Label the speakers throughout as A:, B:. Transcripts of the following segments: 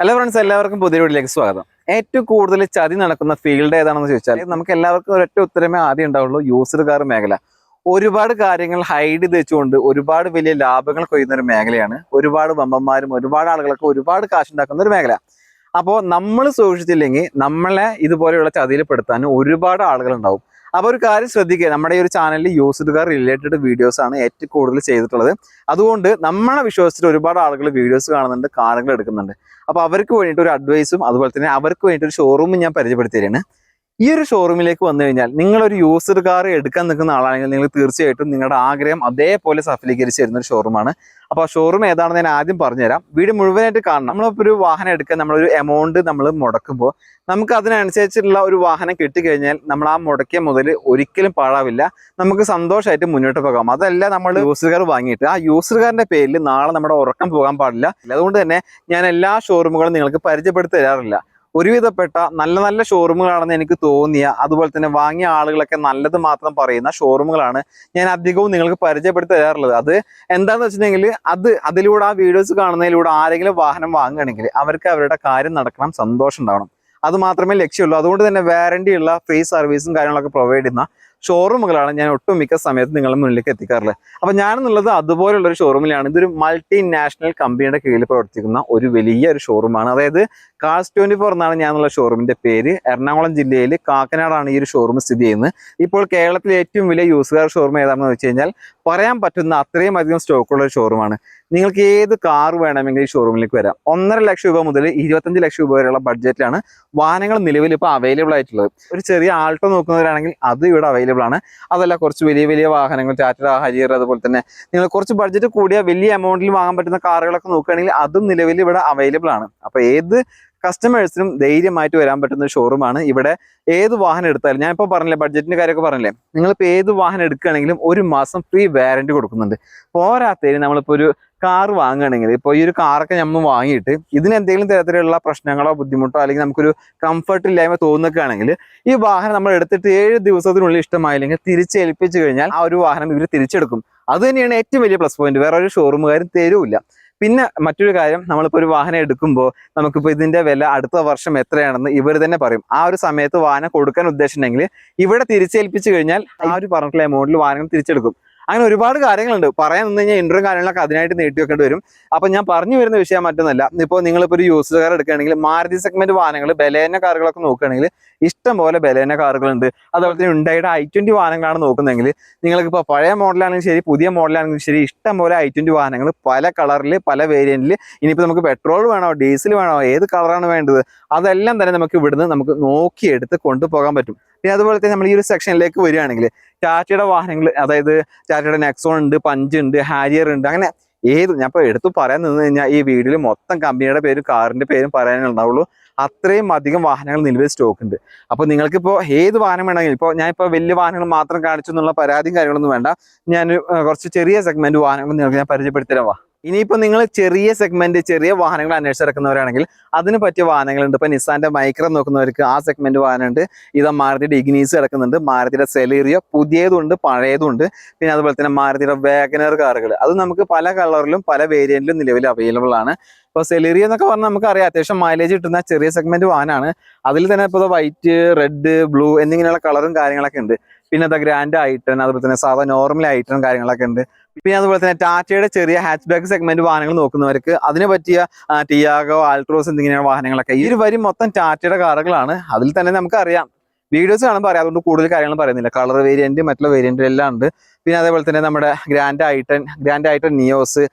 A: hello friends എല്ലാവർക്കും പുതിയ വീട്ടിലേക്ക് സ്വാഗതം ഏറ്റവും കൂടുതൽ ചതി നടക്കുന്ന ഫീൽഡ് ഏതാണെന്ന് ചോദിച്ചാൽ നമുക്ക് എല്ലാവർക്കും ഒരൊറ്റ ഉത്തരമേ ആദ്യം ഉണ്ടാവുള്ളൂ യൂസ്ഡ് കാർ മേഖല ഒരുപാട് കാര്യങ്ങൾ ഹൈഡ് ചെയ്ത് വെച്ചുകൊണ്ട് ഒരുപാട് വലിയ ലാഭങ്ങൾ കൊയ്യുന്ന ഒരു മേഖലയാണ് ഒരുപാട് വമ്പന്മാരും ഒരുപാട് ആളുകളൊക്കെ ഒരുപാട് ഉണ്ടാക്കുന്ന ഒരു മേഖല അപ്പോൾ നമ്മൾ സൂക്ഷിച്ചില്ലെങ്കിൽ നമ്മളെ ഇതുപോലെയുള്ള ചതിയിൽ പെടുത്താൻ ഒരുപാട് ഉണ്ടാവും അപ്പോൾ ഒരു കാര്യം ശ്രദ്ധിക്കുക നമ്മുടെ ഈ ഒരു ചാനലിൽ യൂസ്ഡ് കാർ റിലേറ്റഡ് വീഡിയോസ് ആണ് ഏറ്റവും കൂടുതൽ ചെയ്തിട്ടുള്ളത് അതുകൊണ്ട് നമ്മളെ വിശ്വസിച്ചിട്ട് ഒരുപാട് ആളുകൾ വീഡിയോസ് കാണുന്നുണ്ട് കാറുകൾ എടുക്കുന്നുണ്ട് അപ്പോൾ അവർക്ക് വേണ്ടിയിട്ട് ഒരു അഡ്വൈസും അതുപോലെ തന്നെ അവർക്ക് വേണ്ടിയിട്ട് ഒരു ഷോറൂമും ഞാൻ പരിചയപ്പെടുത്തിയാണ് ഈ ഒരു ഷോറൂമിലേക്ക് വന്നു കഴിഞ്ഞാൽ നിങ്ങളൊരു യൂസ്ഡ് കാർ എടുക്കാൻ നിൽക്കുന്ന ആളാണെങ്കിൽ നിങ്ങൾ തീർച്ചയായിട്ടും നിങ്ങളുടെ ആഗ്രഹം അതേപോലെ സഫലീകരിച്ച് തരുന്ന ഒരു ഷോറൂമാണ് അപ്പോൾ ആ ഷോറൂം ഏതാണെന്ന് ഞാൻ ആദ്യം പറഞ്ഞുതരാം വീട് മുഴുവനായിട്ട് കാണണം നമ്മളിപ്പോൾ ഒരു വാഹനം എടുക്കാൻ നമ്മളൊരു എമൗണ്ട് നമ്മൾ മുടക്കുമ്പോൾ നമുക്ക് അതിനനുസരിച്ചുള്ള ഒരു വാഹനം കിട്ടിക്കഴിഞ്ഞാൽ നമ്മൾ ആ മുടക്കിയ മുതൽ ഒരിക്കലും പാഴാവില്ല നമുക്ക് സന്തോഷമായിട്ട് മുന്നോട്ട് പോകാം അതല്ല നമ്മൾ യൂസ്ഡ് കാർ വാങ്ങിയിട്ട് ആ യൂസ്ഡ് കാറിന്റെ പേരിൽ നാളെ നമ്മുടെ ഉറക്കം പോകാൻ പാടില്ല അതുകൊണ്ട് തന്നെ ഞാൻ എല്ലാ ഷോറൂമുകളും നിങ്ങൾക്ക് പരിചയപ്പെടുത്തി തരാറില്ല ഒരുവിധപ്പെട്ട നല്ല നല്ല ഷോറൂമുകളാണെന്ന് എനിക്ക് തോന്നിയ അതുപോലെ തന്നെ വാങ്ങിയ ആളുകളൊക്കെ നല്ലത് മാത്രം പറയുന്ന ഷോറൂമുകളാണ് ഞാൻ അധികവും നിങ്ങൾക്ക് പരിചയപ്പെടുത്തി തരാറുള്ളത് അത് എന്താണെന്ന് വെച്ചിട്ടുണ്ടെങ്കിൽ അത് അതിലൂടെ ആ വീഡിയോസ് കാണുന്നതിലൂടെ ആരെങ്കിലും വാഹനം വാങ്ങുകയാണെങ്കിൽ അവർക്ക് അവരുടെ കാര്യം നടക്കണം സന്തോഷം ഉണ്ടാവണം അത് മാത്രമേ ലക്ഷ്യമുള്ളൂ അതുകൊണ്ട് തന്നെ വാറണ്ടി ഉള്ള ഫ്രീ സർവീസും കാര്യങ്ങളൊക്കെ പ്രൊവൈഡ് ചെയ്യുന്ന ഷോറൂമുകളാണ് ഞാൻ ഒട്ടും മിക്ക സമയത്ത് നിങ്ങളുടെ മുന്നിലേക്ക് എത്തിക്കാറുള്ളത് അപ്പോൾ ഞാനെന്നുള്ളത് അതുപോലുള്ള ഒരു ഷോറൂമിലാണ് ഇതൊരു മൾട്ടി നാഷണൽ കമ്പനിയുടെ കീഴിൽ പ്രവർത്തിക്കുന്ന ഒരു വലിയ ഒരു ഷോറൂമാണ് അതായത് കാസ് ട്വന്റി ഫോർ എന്നാണ് ഞാനുള്ള ഷോറൂമിന്റെ പേര് എറണാകുളം ജില്ലയിൽ കാക്കനാടാണ് ഈ ഒരു ഷോറൂം സ്ഥിതി ചെയ്യുന്നത് ഇപ്പോൾ കേരളത്തിലെ ഏറ്റവും വലിയ യൂസുകാർ ഷോറൂം ഏതാണെന്ന് വെച്ച് കഴിഞ്ഞാൽ പറയാൻ പറ്റുന്ന അത്രയും അധികം സ്റ്റോക്കുള്ള ഒരു ഷോറൂമാണ് നിങ്ങൾക്ക് ഏത് കാർ വേണമെങ്കിൽ ഈ ഷോറൂമിലേക്ക് വരാം ഒന്നര ലക്ഷം രൂപ മുതൽ ഇരുപത്തഞ്ച് ലക്ഷം രൂപ വരെയുള്ള ബഡ്ജറ്റിലാണ് വാഹനങ്ങൾ നിലവിൽ ഇപ്പോൾ അവൈലബിൾ ആയിട്ടുള്ളത് ഒരു ചെറിയ ആൾട്ടോ നോക്കുന്നവരാണെങ്കിൽ അത് ഇവിടെ അവൈലബിൾ ആണ് അതല്ല കുറച്ച് വലിയ വലിയ വാഹനങ്ങൾ ടാറ്റ ഹരിയർ അതുപോലെ തന്നെ നിങ്ങൾ കുറച്ച് ബഡ്ജറ്റ് കൂടിയ വലിയ എമൗണ്ടിൽ വാങ്ങാൻ പറ്റുന്ന കാറുകളൊക്കെ നോക്കുകയാണെങ്കിൽ അതും നിലവിൽ ഇവിടെ അവൈലബിൾ ആണ് അപ്പോൾ ഏത് കസ്റ്റമേഴ്സിനും ധൈര്യമായിട്ട് വരാൻ പറ്റുന്ന ഷോറൂമാണ് ഇവിടെ ഏത് വാഹനം എടുത്താലും ഞാനിപ്പോൾ പറഞ്ഞില്ലേ ബഡ്ജറ്റിൻ്റെ കാര്യമൊക്കെ പറഞ്ഞില്ലേ നിങ്ങളിപ്പോൾ ഏത് വാഹനം എടുക്കുകയാണെങ്കിലും ഒരു മാസം ഫ്രീ വാറൻറ്റി കൊടുക്കുന്നുണ്ട് പോരാത്തതിന് നമ്മളിപ്പോൾ ഒരു കാർ വാങ്ങുകയാണെങ്കിൽ ഇപ്പോൾ ഈ ഒരു കാറൊക്കെ നമ്മൾ വാങ്ങിയിട്ട് ഇതിന് എന്തെങ്കിലും തരത്തിലുള്ള പ്രശ്നങ്ങളോ ബുദ്ധിമുട്ടോ അല്ലെങ്കിൽ നമുക്കൊരു കംഫർട്ട് ഇല്ലായ്മ ആണെങ്കിൽ ഈ വാഹനം നമ്മൾ എടുത്തിട്ട് ഏഴ് ദിവസത്തിനുള്ളിൽ ഇഷ്ടമായില്ലെങ്കിൽ തിരിച്ചേൽപ്പിച്ചു കഴിഞ്ഞാൽ ആ ഒരു വാഹനം ഇവർ തിരിച്ചെടുക്കും അത് തന്നെയാണ് ഏറ്റവും വലിയ പ്ലസ് പോയിന്റ് വേറെ ഒരു ഷോറൂമുകാരും തരൂല്ല പിന്നെ മറ്റൊരു കാര്യം നമ്മളിപ്പോൾ ഒരു വാഹനം എടുക്കുമ്പോൾ നമുക്കിപ്പോൾ ഇതിൻ്റെ വില അടുത്ത വർഷം എത്രയാണെന്ന് ഇവർ തന്നെ പറയും ആ ഒരു സമയത്ത് വാഹനം കൊടുക്കാൻ ഉദ്ദേശിച്ചിട്ടുണ്ടെങ്കിൽ ഇവിടെ തിരിച്ചേൽപ്പിച്ചു കഴിഞ്ഞാൽ ആ ഒരു പറഞ്ഞിട്ടുള്ള എമൗണ്ടിൽ വാഹനങ്ങൾ തിരിച്ചെടുക്കും അങ്ങനെ ഒരുപാട് കാര്യങ്ങളുണ്ട് പറയാൻ നിന്ന് കഴിഞ്ഞാൽ ഇൻ്റർവ്യൂ കാര്യങ്ങളൊക്കെ അതിനായിട്ട് നീട്ടി വെക്കേണ്ടി വരും അപ്പൊ ഞാൻ പറഞ്ഞു വരുന്ന വിഷയം മറ്റൊന്നല്ല ഇപ്പോൾ നിങ്ങളിപ്പോൾ ഒരു യൂസ് കാർ എടുക്കുകയാണെങ്കിൽ മാരുതി സെഗ്മെന്റ് വാഹനങ്ങൾ ബലേന കാറുകളൊക്കെ നോക്കുകയാണെങ്കിൽ ഇഷ്ടം പോലെ ബലേന കാറുകളുണ്ട് അതുപോലെ തന്നെ ഉണ്ടായിട്ട് ഐ ട്വന്റി വാഹനങ്ങളാണ് നോക്കുന്നതെങ്കിൽ ഇപ്പൊ പഴയ മോഡലാണെങ്കിലും ശരി പുതിയ മോഡലാണെങ്കിലും ശരി ഇഷ്ടം പോലെ ഐ ട്വന്റി വാഹനങ്ങൾ പല കളറിൽ പല വേരിയന്റിൽ ഇനിയിപ്പോൾ നമുക്ക് പെട്രോൾ വേണോ ഡീസൽ വേണോ ഏത് കളറാണ് വേണ്ടത് അതെല്ലാം തന്നെ നമുക്ക് ഇവിടുന്ന് നമുക്ക് നോക്കിയെടുത്ത് കൊണ്ടുപോകാൻ പറ്റും പിന്നെ അതുപോലെ തന്നെ നമ്മൾ ഈ ഒരു സെക്ഷനിലേക്ക് വരികയാണെങ്കിൽ ടാറ്റയുടെ വാഹനങ്ങൾ അതായത് ടാറ്റയുടെ നെക്സോൺ ഉണ്ട് പഞ്ച് ഉണ്ട് ഹാരിയർ ഉണ്ട് അങ്ങനെ ഏത് ഞാൻ ഇപ്പോൾ എടുത്തു പറയാൻ നിന്ന് കഴിഞ്ഞാൽ ഈ വീഡിയോയിൽ മൊത്തം കമ്പനിയുടെ പേരും കാറിൻ്റെ പേരും പറയാനുണ്ടാവുള്ളൂ അത്രയും അധികം വാഹനങ്ങൾ നിലവിൽ സ്റ്റോക്ക് ഉണ്ട് അപ്പോൾ നിങ്ങൾക്കിപ്പോൾ ഏത് വാഹനം വേണമെങ്കിലും ഇപ്പോൾ ഞാനിപ്പോൾ വലിയ വാഹനങ്ങൾ മാത്രം കാണിച്ചു എന്നുള്ള പരാതിയും കാര്യങ്ങളൊന്നും വേണ്ട ഞാൻ കുറച്ച് ചെറിയ സെഗ്മെൻറ്റ് വാഹനങ്ങൾ നിങ്ങൾക്ക് ഞാൻ പരിചയപ്പെടുത്തരാവാ ഇനിയിപ്പോൾ നിങ്ങൾ ചെറിയ സെഗ്മെന്റ് ചെറിയ വാഹനങ്ങൾ അന്വേഷിച്ചിറക്കുന്നവരാണെങ്കിൽ അതിന് പറ്റിയ വാഹനങ്ങളുണ്ട് ഇപ്പോൾ നിസാന്റെ മൈക്രോ നോക്കുന്നവർക്ക് ആ സെഗ്മെന്റ് വാഹനമുണ്ട് ഇത് മാരുതിയുടെ ഇഗ്നീസ് കിടക്കുന്നുണ്ട് മാരുതിയുടെ സെലീറിയോ പുതിയതുണ്ട് പഴയതുണ്ട് പിന്നെ അതുപോലെ തന്നെ മാരുതിയുടെ വേഗനർ കാറുകൾ അത് നമുക്ക് പല കളറിലും പല വേരിയന്റിലും നിലവിൽ അവൈലബിൾ ആണ് ഇപ്പോൾ സെലീറി എന്നൊക്കെ പറഞ്ഞാൽ നമുക്കറിയാം അത്യാവശ്യം മൈലേജ് കിട്ടുന്ന ചെറിയ സെഗ്മെന്റ് വാഹനമാണ് അതിൽ തന്നെ ഇപ്പോൾ വൈറ്റ് റെഡ് ബ്ലൂ എന്നിങ്ങനെയുള്ള കളറും കാര്യങ്ങളൊക്കെ ഉണ്ട് പിന്നെ അത് ഗ്രാൻഡ് ഐറ്റൺ അതുപോലെ തന്നെ സാധാ നോർമൽ ഐറ്റൺ കാര്യങ്ങളൊക്കെ ഉണ്ട് പിന്നെ അതുപോലെ തന്നെ ടാറ്റയുടെ ചെറിയ ഹാച്ച് ബാക്ക് സെഗ്മെന്റ് വാഹനങ്ങൾ നോക്കുന്നവർക്ക് അതിനെ പറ്റിയ ടിയാഗോ ആൾട്രോസ് എന്നിങ്ങനെയുള്ള വാഹനങ്ങളൊക്കെ ഈ ഒരു വരി മൊത്തം ടാറ്റയുടെ കാറുകളാണ് അതിൽ തന്നെ നമുക്കറിയാം വീഡിയോസ് കാണുമ്പോൾ അറിയാം അതുകൊണ്ട് കൂടുതൽ കാര്യങ്ങൾ പറയുന്നില്ല കളർ വേരിയന്റ് മറ്റുള്ള വേരിയന്റ് എല്ലാം ഉണ്ട് പിന്നെ അതേപോലെ തന്നെ നമ്മുടെ Grand i ten Grand i ten Nios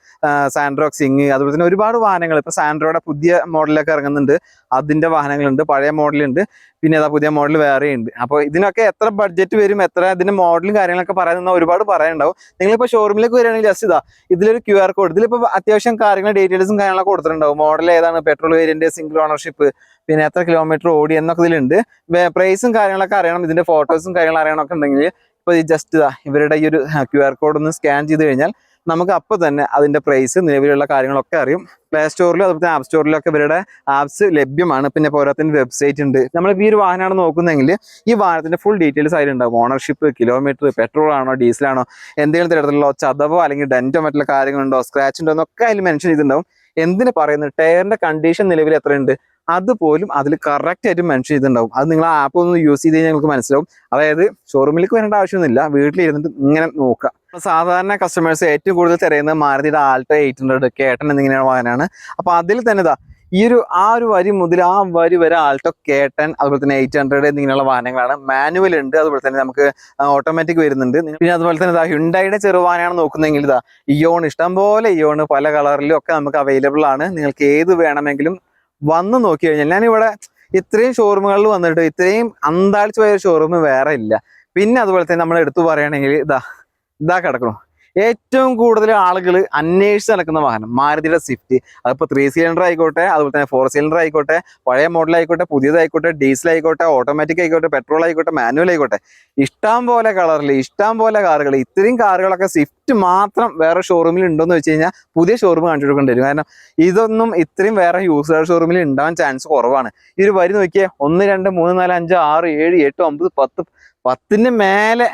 A: സാൻഡ്രോക് സിങ് അതുപോലെ തന്നെ ഒരുപാട് വാഹനങ്ങൾ ഇപ്പോൾ സാൻഡ്രോയുടെ പുതിയ മോഡലൊക്കെ ഇറങ്ങുന്നുണ്ട് അതിൻ്റെ വാഹനങ്ങളുണ്ട് പഴയ മോഡലുണ്ട് പിന്നെ അതാ പുതിയ മോഡൽ വേറെയുണ്ട് അപ്പോൾ ഇതിനൊക്കെ എത്ര ബഡ്ജറ്റ് വരും എത്ര ഇതിൻ്റെ മോഡലും കാര്യങ്ങളൊക്കെ പറയാൻ നിന്നാൽ ഒരുപാട് പറയാനുണ്ടാവും നിങ്ങളിപ്പോൾ ഷോറൂമിലേക്ക് വരികയാണെങ്കിൽ ജസ്റ്റ് ഇതാ ഇതിലൊരു ക്യു ആർ കോഡ് ഇതിലിപ്പോൾ അത്യാവശ്യം കാര്യങ്ങൾ ഡീറ്റെയിൽസും കാര്യങ്ങളൊക്കെ കൊടുത്തിട്ടുണ്ടാവും മോഡൽ ഏതാണ് പെട്രോൾ വേരിയൻ്റ് സിംഗിൾ ഓണർഷിപ്പ് പിന്നെ എത്ര കിലോമീറ്റർ ഓടി എന്നൊക്കെ ഇതിലുണ്ട് പ്രൈസും കാര്യങ്ങളൊക്കെ അറിയണം ഇതിൻ്റെ ഫോട്ടോസും കാര്യങ്ങളും അറിയണമൊക്കെ ഉണ്ടെങ്കിൽ അപ്പോൾ ഈ ജസ്റ്റ് ഇതാ ഇവരുടെ ഈ ഒരു ക്യു ആർ കോഡ് ഒന്ന് സ്കാൻ ചെയ്ത് കഴിഞ്ഞാൽ നമുക്ക് അപ്പോൾ തന്നെ അതിൻ്റെ പ്രൈസ് നിലവിലുള്ള കാര്യങ്ങളൊക്കെ അറിയും പ്ലേ സ്റ്റോറിലും അതുപോലെ ആപ്പ് സ്റ്റോറിലൊക്കെ ഇവരുടെ ആപ്സ് ലഭ്യമാണ് പിന്നെ പോരാത്തതിൻ്റെ വെബ്സൈറ്റ് ഉണ്ട് നമ്മൾ ഈ ഒരു വാഹനമാണ് നോക്കുന്നതെങ്കിൽ ഈ വാഹനത്തിൻ്റെ ഫുൾ ഡീറ്റെയിൽസ് അതിലുണ്ടാവും ഓണർഷിപ്പ് കിലോമീറ്റർ പെട്രോൾ ആണോ ഡീസലാണോ എന്തെങ്കിലും തരത്തിലുള്ള ചതവോ അല്ലെങ്കിൽ ഡെൻറ്റോ മറ്റുള്ള കാര്യങ്ങളുണ്ടോ സ്ക്രാച്ച് ഉണ്ടോ എന്നൊക്കെ അതിൽ മെൻഷൻ ചെയ്തിട്ടുണ്ടാവും എന്തിന് പറയുന്നത് ടയറിൻ്റെ കണ്ടീഷൻ നിലവിൽ എത്രയുണ്ട് അതുപോലും അതിൽ കറക്റ്റ് ആയിട്ട് മെൻഷൻ ചെയ്തിട്ടുണ്ടാവും അത് നിങ്ങൾ ആപ്പ് ഒന്ന് യൂസ് ചെയ്ത് കഴിഞ്ഞാൽ നിങ്ങൾക്ക് മനസ്സിലാവും അതായത് ഷോറൂമിലേക്ക് വരേണ്ട ആവശ്യമൊന്നുമില്ല വീട്ടിലിരുന്നിട്ട് ഇങ്ങനെ നോക്കുക സാധാരണ കസ്റ്റമേഴ്സ് ഏറ്റവും കൂടുതൽ തിരയുന്നത് മാരുതിയുടെ ആൾട്ടോ എയ്റ്റ് ഹൺഡ്രഡ് കേട്ടൻ എന്നിങ്ങനെയുള്ള വാഹനമാണ് അപ്പോൾ അതിൽ തന്നെ ഇതാ ഈ ഒരു ആ ഒരു വരി മുതൽ ആ വരി വരെ ആൾട്ടോ കേട്ടൻ അതുപോലെ തന്നെ എയ്റ്റ് ഹൺഡ്രഡ് എന്നിങ്ങനെയുള്ള വാഹനങ്ങളാണ് മാനുവൽ ഉണ്ട് അതുപോലെ തന്നെ നമുക്ക് ഓട്ടോമാറ്റിക് വരുന്നുണ്ട് പിന്നെ അതുപോലെ തന്നെ ഇതാ ഹുണ്ടായുടെ ചെറുവാനാണ് നോക്കുന്നതെങ്കിൽ ഇതാ ഇയോൺ ഇഷ്ടം പോലെ ഇയോൺ പല കളറിലും ഒക്കെ നമുക്ക് അവൈലബിൾ ആണ് നിങ്ങൾക്ക് ഏത് വേണമെങ്കിലും വന്ന് നോക്കി കഴിഞ്ഞാൽ ഞാനിവിടെ ഇത്രയും ഷോറൂമുകളിൽ വന്നിട്ട് ഇത്രയും അന്താളിച്ച് പോയ ഷോറൂം വേറെ ഇല്ല പിന്നെ അതുപോലെ തന്നെ നമ്മൾ എടുത്തു പറയുകയാണെങ്കിൽ ഇതാ ഇതാ കിടക്കണം ഏറ്റവും കൂടുതൽ ആളുകൾ അന്വേഷിച്ച് നടക്കുന്ന വാഹനം മാരുതിയുടെ സ്വിഫ്റ്റ് അതിപ്പോൾ ത്രീ സിലിണ്ടർ ആയിക്കോട്ടെ അതുപോലെ തന്നെ ഫോർ സിലിണ്ടർ ആയിക്കോട്ടെ പഴയ മോഡൽ ആയിക്കോട്ടെ പുതിയതായിക്കോട്ടെ ഡീസൽ ആയിക്കോട്ടെ ഓട്ടോമാറ്റിക് ആയിക്കോട്ടെ പെട്രോൾ ആയിക്കോട്ടെ മാനുവൽ ആയിക്കോട്ടെ ഇഷ്ടം പോലെ കളറിൽ ഇഷ്ടം പോലെ കാറുകൾ ഇത്രയും കാറുകളൊക്കെ സ്വിഫ്റ്റ് മാത്രം വേറെ ഷോറൂമിൽ ഉണ്ടോയെന്ന് വെച്ച് കഴിഞ്ഞാൽ പുതിയ ഷോറൂം കാണിച്ചു കൊടുക്കേണ്ടി വരും കാരണം ഇതൊന്നും ഇത്രയും വേറെ യൂസർ ഷോറൂമിൽ ഉണ്ടാവാൻ ചാൻസ് കുറവാണ് ഈ വരി നോക്കിയേ ഒന്ന് രണ്ട് മൂന്ന് നാല് അഞ്ച് ആറ് ഏഴ് എട്ട് ഒമ്പത് പത്ത് പത്തിന് മേലെ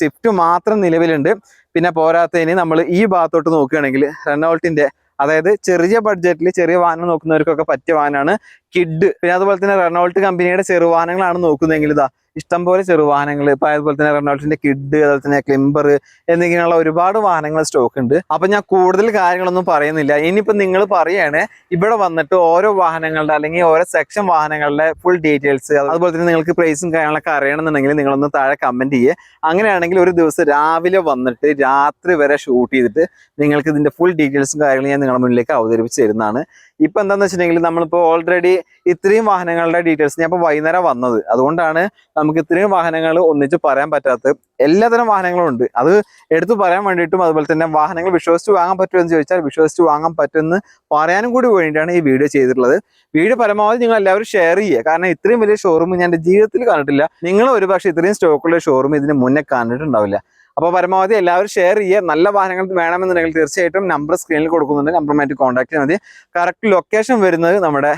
A: സ്വിഫ്റ്റ് മാത്രം നിലവിലുണ്ട് പിന്നെ പോരാത്തതിന് നമ്മൾ ഈ ഭാഗത്തോട്ട് നോക്കുകയാണെങ്കിൽ റെനോൾട്ടിന്റെ അതായത് ചെറിയ ബഡ്ജറ്റിൽ ചെറിയ വാഹനം നോക്കുന്നവർക്കൊക്കെ പറ്റിയ വാഹനമാണ് കിഡ് പിന്നെ അതുപോലെ തന്നെ റെനോൾട്ട് കമ്പനിയുടെ ചെറുവാഹനങ്ങളാണ് നോക്കുന്നതെങ്കിൽ ഇതാ ഇഷ്ടംപോലെ ചെറുവാഹനങ്ങൾ ഇപ്പൊ അതുപോലെ തന്നെ റെനോൾട്ടിന്റെ കിഡ് അതുപോലെ തന്നെ ക്ലിംബർ എന്നിങ്ങനെയുള്ള ഒരുപാട് വാഹനങ്ങൾ സ്റ്റോക്ക് ഉണ്ട് അപ്പൊ ഞാൻ കൂടുതൽ കാര്യങ്ങളൊന്നും പറയുന്നില്ല ഇനിയിപ്പോ നിങ്ങൾ പറയുകയാണ് ഇവിടെ വന്നിട്ട് ഓരോ വാഹനങ്ങളുടെ അല്ലെങ്കിൽ ഓരോ സെക്ഷൻ വാഹനങ്ങളുടെ ഫുൾ ഡീറ്റെയിൽസ് അതുപോലെ തന്നെ നിങ്ങൾക്ക് പ്രൈസും കാര്യങ്ങളൊക്കെ അറിയണമെന്നുണ്ടെങ്കിൽ നിങ്ങളൊന്ന് താഴെ കമന്റ് ചെയ്യുക അങ്ങനെയാണെങ്കിൽ ഒരു ദിവസം രാവിലെ വന്നിട്ട് രാത്രി വരെ ഷൂട്ട് ചെയ്തിട്ട് നിങ്ങൾക്ക് ഇതിന്റെ ഫുൾ ഡീറ്റെയിൽസും കാര്യങ്ങളും ഞാൻ നിങ്ങളുടെ മുന്നിലേക്ക് അവതരിപ്പിച്ച് തരുന്നതാണ് ഇപ്പൊ എന്താന്ന് വെച്ചിട്ടുണ്ടെങ്കിൽ നമ്മളിപ്പോ ഓൾറെഡി ഇത്രയും വാഹനങ്ങളുടെ ഡീറ്റെയിൽസ് ഞാൻ ഇപ്പൊ വൈകുന്നേരം വന്നത് അതുകൊണ്ടാണ് നമുക്ക് ഇത്രയും വാഹനങ്ങൾ ഒന്നിച്ച് പറയാൻ പറ്റാത്തത് എല്ലാത്തരം വാഹനങ്ങളും ഉണ്ട് അത് എടുത്തു പറയാൻ വേണ്ടിയിട്ടും അതുപോലെ തന്നെ വാഹനങ്ങൾ വിശ്വസിച്ച് വാങ്ങാൻ പറ്റുമെന്ന് ചോദിച്ചാൽ വിശ്വസിച്ച് വാങ്ങാൻ പറ്റുമെന്ന് പറയാനും കൂടി വേണ്ടിയിട്ടാണ് ഈ വീഡിയോ ചെയ്തിട്ടുള്ളത് വീഡിയോ പരമാവധി നിങ്ങൾ എല്ലാവരും ഷെയർ ചെയ്യുക കാരണം ഇത്രയും വലിയ ഷോറൂം ഞാൻ എൻ്റെ ജീവിതത്തിൽ കണ്ടിട്ടില്ല നിങ്ങൾ ഒരുപക്ഷെ ഇത്രയും സ്റ്റോക്കുള്ള ഷോറൂം ഇതിന് മുന്നേ കണ്ടിട്ടുണ്ടാവില്ല അപ്പോൾ പരമാവധി എല്ലാവരും ഷെയർ ചെയ്യുക നല്ല വാഹനങ്ങൾ വേണമെന്നുണ്ടെങ്കിൽ തീർച്ചയായിട്ടും നമ്പർ സ്ക്രീനിൽ കൊടുക്കുന്നുണ്ട് നമ്പറുമായിട്ട് കോൺടാക്ട് ചെയ്താൽ മതി കറക്റ്റ് ലൊക്കേഷൻ വരുന്നത് നമ്മുടെ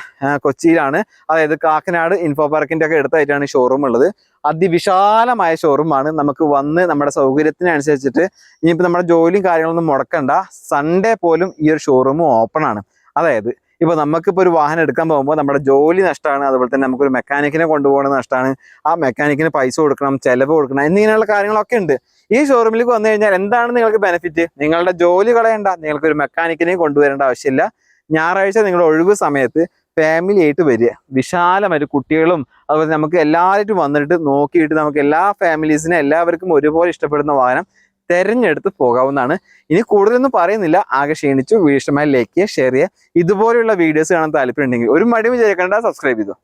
A: കൊച്ചിയിലാണ് അതായത് കാക്കനാട് ഇൻഫോ പാർക്കിൻ്റെ ഒക്കെ അടുത്തായിട്ടാണ് ഷോറൂം ഉള്ളത് അതിവിശാലമായ ഷോറൂമാണ് നമുക്ക് വന്ന് നമ്മുടെ സൗകര്യത്തിനനുസരിച്ചിട്ട് ഇനിയിപ്പോൾ നമ്മുടെ ജോലിയും കാര്യങ്ങളൊന്നും മുടക്കണ്ട സൺഡേ പോലും ഈ ഒരു ഷോറൂം ഓപ്പൺ ആണ് അതായത് ഇപ്പോൾ നമുക്കിപ്പോൾ ഒരു വാഹനം എടുക്കാൻ പോകുമ്പോൾ നമ്മുടെ ജോലി നഷ്ടമാണ് അതുപോലെ തന്നെ നമുക്കൊരു മെക്കാനിക്കിനെ കൊണ്ടുപോകുന്ന നഷ്ടമാണ് ആ മെക്കാനിക്കിന് പൈസ കൊടുക്കണം ചിലവ് കൊടുക്കണം എന്നിങ്ങനെയുള്ള കാര്യങ്ങളൊക്കെ ഉണ്ട് ഈ ഷോറൂമിലേക്ക് വന്നു കഴിഞ്ഞാൽ എന്താണ് നിങ്ങൾക്ക് ബെനിഫിറ്റ് നിങ്ങളുടെ ജോലി കളയണ്ട നിങ്ങൾക്ക് ഒരു മെക്കാനിക്കിനെ കൊണ്ടുവരേണ്ട ആവശ്യമില്ല ഞായറാഴ്ച നിങ്ങളുടെ ഒഴിവ് സമയത്ത് ഫാമിലി ആയിട്ട് വരിക വിശാലമായിട്ട് കുട്ടികളും അതുപോലെ നമുക്ക് എല്ലാവരും വന്നിട്ട് നോക്കിയിട്ട് നമുക്ക് എല്ലാ ഫാമിലീസിനും എല്ലാവർക്കും ഒരുപോലെ ഇഷ്ടപ്പെടുന്ന വാഹനം തെരഞ്ഞെടുത്ത് പോകാവുന്നതാണ് ഇനി കൂടുതലൊന്നും പറയുന്നില്ല ആകെ ക്ഷീണിച്ചു വീക്ഷണമായി ലൈക്ക് ചെയ്യുക ഷെയർ ചെയ്യുക ഇതുപോലെയുള്ള വീഡിയോസ് കാണാൻ താല്പര്യം ഉണ്ടെങ്കിൽ ഒരു മടി വിചാരിക്കേണ്ട സബ്സ്ക്രൈബ് ചെയ്തു